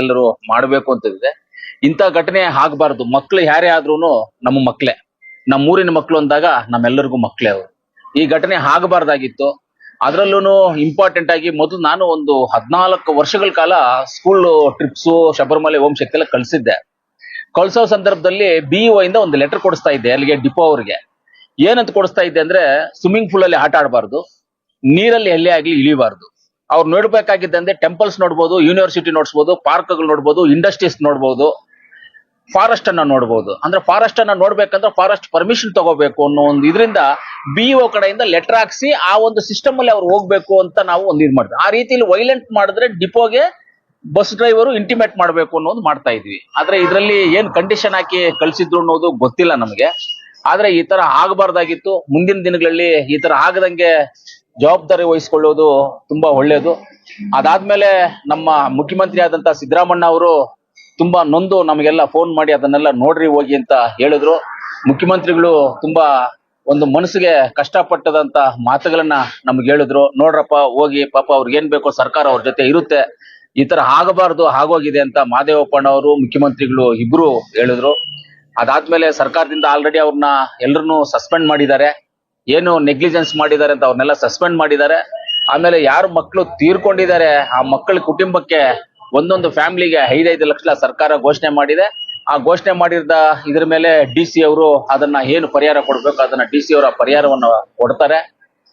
ಎಲ್ಲರೂ ಮಾಡಬೇಕು ಅಂತಿದೆ ಇಂಥ ಘಟನೆ ಆಗ್ಬಾರ್ದು. ಮಕ್ಳು ಯಾರೇ ಆದ್ರೂನು ನಮ್ಮ ಮಕ್ಳೆ. ನಮ್ಮೂರಿನ ಮಕ್ಳು ಅಂದಾಗ ನಮ್ಮೆಲ್ಲರಿಗೂ ಮಕ್ಳೇ ಅವರು. ಈ ಘಟನೆ ಆಗಬಾರ್ದಾಗಿತ್ತು. ಅದರಲ್ಲೂ ಇಂಪಾರ್ಟೆಂಟ್ ಆಗಿ ಮೊದಲು ನಾನು ಒಂದು ಹದಿನಾಲ್ಕು ವರ್ಷಗಳ ಕಾಲ ಸ್ಕೂಲ್ ಟ್ರಿಪ್ಸು ಶಬರಿಮಲೆ, ಓಂ ಶಕ್ತಿ ಎಲ್ಲ ಕಳ್ಸಿದ್ದೆ. ಕಳ್ಸೋ ಸಂದರ್ಭದಲ್ಲಿ ಬಿ ಇಂದ ಒಂದು ಲೆಟರ್ ಕೊಡಿಸ್ತಾ ಇದ್ದೆ, ಅಲ್ಲಿಗೆ ಡಿಪೋ ಅವ್ರಿಗೆ. ಏನಂತ ಕೊಡಿಸ್ತಾ ಇದ್ದೆ ಅಂದ್ರೆ ಸ್ವಿಮ್ಮಿಂಗ್ ಪೂಲ್ ಅಲ್ಲಿ ಆಟ ಆಡಬಾರ್ದು. ನೀರಲ್ಲಿ ಎಲ್ಲೇ ಆಗ್ಲಿ ಇಳಿಬಾರ್ದು. ಅವ್ರು ನೋಡ್ಬೇಕಾಗಿದ್ದಂದ್ರೆ ಟೆಂಪಲ್ಸ್ ನೋಡ್ಬೋದು ಯೂನಿವರ್ಸಿಟಿ ನೋಡ್ಬೋದು ಪಾರ್ಕ್ಗಳು ನೋಡ್ಬೋದು ಇಂಡಸ್ಟ್ರೀಸ್ ನೋಡ್ಬೋದು ಫಾರೆಸ್ಟ್ ಅನ್ನ ನೋಡ್ಬೋದು. ಅಂದ್ರೆ ಫಾರೆಸ್ಟ್ ಅನ್ನ ನೋಡ್ಬೇಕಂದ್ರೆ ಫಾರೆಸ್ಟ್ ಪರ್ಮಿಷನ್ ತಗೋಬೇಕು ಅನ್ನೋ ಒಂದು ಇದರಿಂದ ಬಿ ಕಡೆಯಿಂದ ಲೆಟರ್ ಹಾಕ್ಸಿ ಆ ಒಂದು ಸಿಸ್ಟಮ್ ಅಲ್ಲಿ ಅವ್ರು ಹೋಗ್ಬೇಕು ಅಂತ ನಾವು ಒಂದು ಇದು ಮಾಡ್ತೀವಿ. ಆ ರೀತಿಲಿ ವೈಲೆಂಟ್ ಮಾಡಿದ್ರೆ ಡಿಪೋಗೆ ಬಸ್ ಡ್ರೈವರು ಇಂಟಿಮೇಟ್ ಮಾಡಬೇಕು ಅನ್ನೋದು ಮಾಡ್ತಾ ಇದ್ವಿ. ಆದ್ರೆ ಇದರಲ್ಲಿ ಏನ್ ಕಂಡೀಷನ್ ಹಾಕಿ ಕಳ್ಸಿದ್ರು ಅನ್ನೋದು ಗೊತ್ತಿಲ್ಲ ನಮಗೆ. ಆದ್ರೆ ಈ ತರ ಆಗಬಾರ್ದಾಗಿತ್ತು. ಮುಂದಿನ ದಿನಗಳಲ್ಲಿ ಈ ತರ ಆಗದಂಗೆ ಜವಾಬ್ದಾರಿ ವಹಿಸ್ಕೊಳ್ಳೋದು ತುಂಬಾ ಒಳ್ಳೇದು. ಅದಾದ್ಮೇಲೆ ನಮ್ಮ ಮುಖ್ಯಮಂತ್ರಿ ಆದಂತ ಸಿದ್ದರಾಮಣ್ಣ ಅವರು ತುಂಬಾ ನೊಂದು ನಮಗೆಲ್ಲ ಫೋನ್ ಮಾಡಿ ಅದನ್ನೆಲ್ಲ ನೋಡ್ರಿ ಹೋಗಿ ಅಂತ ಹೇಳಿದ್ರು. ಮುಖ್ಯಮಂತ್ರಿಗಳು ತುಂಬಾ ಒಂದು ಮನಸ್ಸಿಗೆ ಕಷ್ಟಪಟ್ಟದಂತ ಮಾತುಗಳನ್ನ ನಮ್ಗೆ ಹೇಳಿದ್ರು. ನೋಡ್ರಪ್ಪ, ಹೋಗಿ ಪಾಪ ಅವ್ರಿಗೆ ಏನ್ ಬೇಕೋ ಸರ್ಕಾರ ಅವ್ರ ಜೊತೆ ಇರುತ್ತೆ. ಈ ತರ ಆಗಬಾರ್ದು, ಆಗೋಗಿದೆ ಅಂತ ಮಾದೇವಪ್ಪಣ್ಣ ಅವರು, ಮುಖ್ಯಮಂತ್ರಿಗಳು ಇಬ್ರು ಹೇಳಿದ್ರು. ಅದಾದ್ಮೇಲೆ ಸರ್ಕಾರದಿಂದ ಆಲ್ರೆಡಿ ಅವ್ರನ್ನ ಎಲ್ಲರನ್ನು ಸಸ್ಪೆಂಡ್ ಮಾಡಿದ್ದಾರೆ. ಏನು ನೆಗ್ಲಿಜೆನ್ಸ್ ಮಾಡಿದ್ದಾರೆ ಅಂತ ಅವ್ರನ್ನೆಲ್ಲ ಸಸ್ಪೆಂಡ್ ಮಾಡಿದ್ದಾರೆ. ಆಮೇಲೆ ಯಾರು ಮಕ್ಕಳು ತೀರ್ಕೊಂಡಿದ್ದಾರೆ, ಆ ಮಕ್ಕಳ ಕುಟುಂಬಕ್ಕೆ ಒಂದೊಂದು ಫ್ಯಾಮಿಲಿಗೆ ಐದೈದು ಲಕ್ಷ ಸರ್ಕಾರ ಘೋಷಣೆ ಮಾಡಿದೆ. ಆ ಘೋಷಣೆ ಮಾಡಿದ ಇದ್ರ ಮೇಲೆ ಡಿ ಸಿ ಅವರು ಅದನ್ನ ಏನು ಪರಿಹಾರ ಕೊಡ್ಬೇಕು, ಅದನ್ನ ಡಿ ಸಿ ಅವರ ಪರಿಹಾರವನ್ನ ಕೊಡ್ತಾರೆ.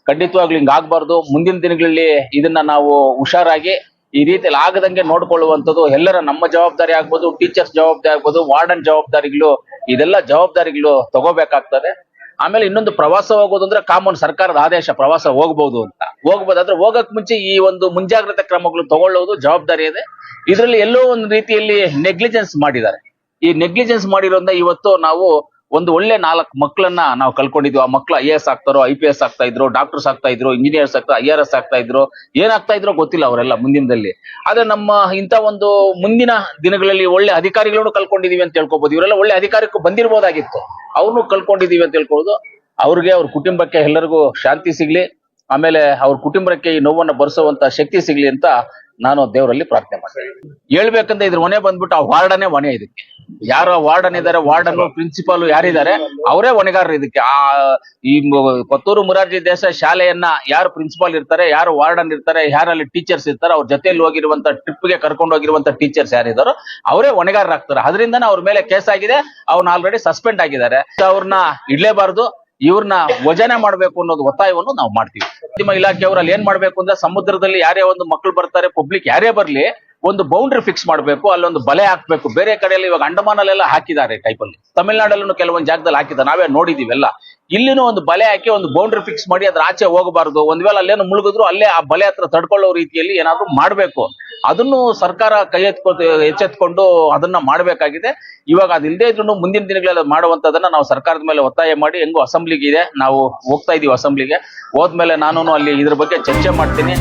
ಖಂಡಿತವಾಗ್ಲೂ ಹಿಂಗ್ ಆಗ್ಬಾರ್ದು. ಮುಂದಿನ ದಿನಗಳಲ್ಲಿ ಇದನ್ನ ನಾವು ಹುಷಾರಾಗಿ ಈ ರೀತಿಯಲ್ಲಿ ಆಗದಂಗೆ ನೋಡ್ಕೊಳ್ಳುವಂಥದ್ದು ಎಲ್ಲರ ನಮ್ಮ ಜವಾಬ್ದಾರಿ ಆಗ್ಬೋದು ಟೀಚರ್ಸ್ ಜವಾಬ್ದಾರಿ ಆಗ್ಬೋದು ವಾರ್ಡನ್ ಜವಾಬ್ದಾರಿಗಳು, ಇದೆಲ್ಲ ಜವಾಬ್ದಾರಿಗಳು ತಗೋಬೇಕಾಗ್ತದೆ. ಆಮೇಲೆ ಇನ್ನೊಂದು ಪ್ರವಾಸ ಹೋಗೋದು ಅಂದ್ರೆ ಕಾಮನ್ ಸರ್ಕಾರದ ಆದೇಶ ಪ್ರವಾಸ ಹೋಗ್ಬಹುದು ಅಂತ. ಹೋಗ್ಬೋದು ಆದ್ರೆ ಹೋಗಕ್ ಮುಂಚೆ ಈ ಒಂದು ಮುಂಜಾಗ್ರತೆ ಕ್ರಮಗಳು ತಗೊಳ್ಳೋದು ಜವಾಬ್ದಾರಿ ಇದೆ. ಇದರಲ್ಲಿ ಎಲ್ಲೋ ಒಂದು ರೀತಿಯಲ್ಲಿ ನೆಗ್ಲಿಜೆನ್ಸ್ ಮಾಡಿದ್ದಾರೆ. ಈ ನೆಗ್ಲಿಜೆನ್ಸ್ ಮಾಡಿರೋದ್ರಿಂದ ಇವತ್ತು ನಾವು ಒಂದು ಒಳ್ಳೆ ನಾಲ್ಕು ಮಕ್ಕಳನ್ನ ನಾವು ಕಳ್ಕೊಂಡಿದ್ವಿ. ಆ ಮಕ್ಕಳು ಐ ಎಸ್ ಆಗ್ತಾರೋ, ಐ ಪಿ ಎಸ್ ಆಗ್ತಾ ಇದ್ರು, ಡಾಕ್ಟರ್ಸ್ ಆಗ್ತಾ ಇದ್ರು ಇಂಜಿನಿಯರ್ಸ್ ಆಗ್ತಾ, ಐ ಆರ್ ಎಸ್ ಆಗ್ತಾ ಇದ್ರು, ಏನಾಗ್ತಾ ಇದ್ರೋ ಗೊತ್ತಿಲ್ಲ ಅವರೆಲ್ಲ ಮುಂದಿನದಲ್ಲಿ ಆದ್ರೆ ನಮ್ಮ ಇಂಥ ಒಂದು ಮುಂದಿನ ದಿನಗಳಲ್ಲಿ ಒಳ್ಳೆ ಅಧಿಕಾರಿಗಳನ್ನು ಕಳ್ಕೊಂಡಿದೀವಿ ಅಂತ ಹೇಳ್ಕೊಬಹುದು ಇವರೆಲ್ಲ ಒಳ್ಳೆ ಅಧಿಕಾರಕ್ಕೂ ಬಂದಿರ್ಬೋದಾಗಿತ್ತು. ಅವ್ರನ್ನು ಕಳ್ಕೊಂಡಿದೀವಿ ಅಂತ ಹೇಳ್ಕೊಳ್ಳೋದು. ಅವ್ರಿಗೆ ಅವ್ರ ಕುಟುಂಬಕ್ಕೆ ಎಲ್ಲರಿಗೂ ಶಾಂತಿ ಸಿಗ್ಲಿ, ಆಮೇಲೆ ಅವ್ರ ಕುಟುಂಬಕ್ಕೆ ಈ ನೋವನ್ನ ಬರ್ಸುವಂತ ಶಕ್ತಿ ಸಿಗ್ಲಿ ಅಂತ ನಾನು ದೇವರಲ್ಲಿ ಪ್ರಾರ್ಥನೆ ಮಾಡ್ತೇನೆ. ಹೇಳ್ಬೇಕಂದ್ರೆ ಇದ್ರ ಮನೆ ಬಂದ್ಬಿಟ್ಟು ಆ ವಾರ್ಡನೇ ಹೊಣೆ ಇದಕ್ಕೆ. ಯಾರು ವಾರ್ಡನ್ ಇದಾರೆ ವಾರ್ಡನ್ ಪ್ರಿನ್ಸಿಪಾಲ್ ಯಾರಿದ್ದಾರೆ ಅವರೇ ಹೊಣೆಗಾರರು ಇದಕ್ಕೆ. ಆ ಈ ಕೊತ್ತೂರು ಮುರಾರ್ಜಿ ದೇಶ ಶಾಲೆಯನ್ನ ಯಾರು ಪ್ರಿನ್ಸಿಪಾಲ್ ಇರ್ತಾರೆ ಯಾರು ವಾರ್ಡನ್ ಇರ್ತಾರೆ ಯಾರಲ್ಲಿ ಟೀಚರ್ಸ್ ಇರ್ತಾರೆ ಅವ್ರ ಜೊತೆಯಲ್ಲಿ ಹೋಗಿರುವಂತ ಟ್ರಿಪ್ಗೆ ಕರ್ಕೊಂಡು ಹೋಗಿರುವಂತ ಟೀಚರ್ಸ್ ಯಾರಿದಾರೋ ಅವರೇ ಹೊಣೆಗಾರರಾಗ್ತಾರೆ ಅದರಿಂದನೇ ಅವ್ರ ಮೇಲೆ ಕೇಸ್ ಆಗಿದೆ ಅವ್ರನ್ನ ಆಲ್ರೆಡಿ ಸಸ್ಪೆಂಡ್ ಆಗಿದ್ದಾರೆ. ಅವ್ರನ್ನ ಇಡ್ಲೇಬಾರ್ದು ಇವ್ರನ್ನ ವಜನೆ ಮಾಡ್ಬೇಕು ಅನ್ನೋದು ಒತ್ತಾಯವನ್ನು ನಾವು ಮಾಡ್ತೀವಿ. ನಿಮ್ಮ ಇಲಾಖೆಯವರು ಅಲ್ಲಿ ಏನ್ ಮಾಡ್ಬೇಕು ಅಂದ್ರೆ ಸಮುದ್ರದಲ್ಲಿ ಯಾರೇ ಒಂದು ಮಕ್ಕಳು ಬರ್ತಾರೆ ಪಬ್ಲಿಕ್ ಯಾರೇ ಬರ್ಲಿ ಒಂದು ಬೌಂಡ್ರಿ ಫಿಕ್ಸ್ ಮಾಡಬೇಕು, ಅಲ್ಲೊಂದು ಬಲೆ ಹಾಕಬೇಕು. ಬೇರೆ ಕಡೆಯಲ್ಲಿ ಇವಾಗ ಅಂಡಮಾನಲ್ಲೆಲ್ಲ ಹಾಕಿದ್ದಾರೆ ಟೈಪ್ ಅಲ್ಲಿ. ತಮಿಳ್ನಾಡಲ್ಲೂ ಕೆಲವೊಂದು ಜಾಗದಲ್ಲಿ ಹಾಕಿದ್ದಾರೆ. ನಾವೇ ನೋಡಿದೀವೆಲ್ಲ ಇಲ್ಲಿನೂ ಒಂದು ಬಲೆ ಹಾಕಿ ಒಂದು ಬೌಂಡ್ರಿ ಫಿಕ್ಸ್ ಮಾಡಿ ಅದ್ರ ಆಚೆ ಹೋಗಬಾರ್ದು. ಒಂದ್ ವೇಳೆ ಅಲ್ಲೇನು ಮುಳುಗಿದ್ರು ಅಲ್ಲೇ ಆ ಬಲೆ ಹತ್ರ ತಡ್ಕೊಳ್ಳೋ ರೀತಿಯಲ್ಲಿ ಏನಾದ್ರು ಮಾಡಬೇಕು. ಅದನ್ನು ಸರ್ಕಾರ ಕೈ ಎತ್ಕೊ ಎಚ್ಚೆತ್ಕೊಂಡು ಅದನ್ನ ಮಾಡಬೇಕಾಗಿದೆ. ಇವಾಗ ಅದಿಲ್ಲದೆ ಇದ್ರು ಮುಂದಿನ ದಿನಗಳಲ್ಲಿ ಮಾಡುವಂತದನ್ನ ನಾವು ಸರ್ಕಾರದ ಮೇಲೆ ಒತ್ತಾಯ ಮಾಡಿ, ಹೆಂಗೋ ಅಸೆಂಬ್ಲಿಗೆ ಇದೆ. ನಾವು ಹೋಗ್ತಾ ಇದೀವಿ ಅಸೆಂಬ್ಲಿಗೆ. ಹೋದ್ಮೇಲೆ ನಾನು ಅಲ್ಲಿ ಇದ್ರ ಬಗ್ಗೆ ಚರ್ಚೆ ಮಾಡ್ತೀನಿ.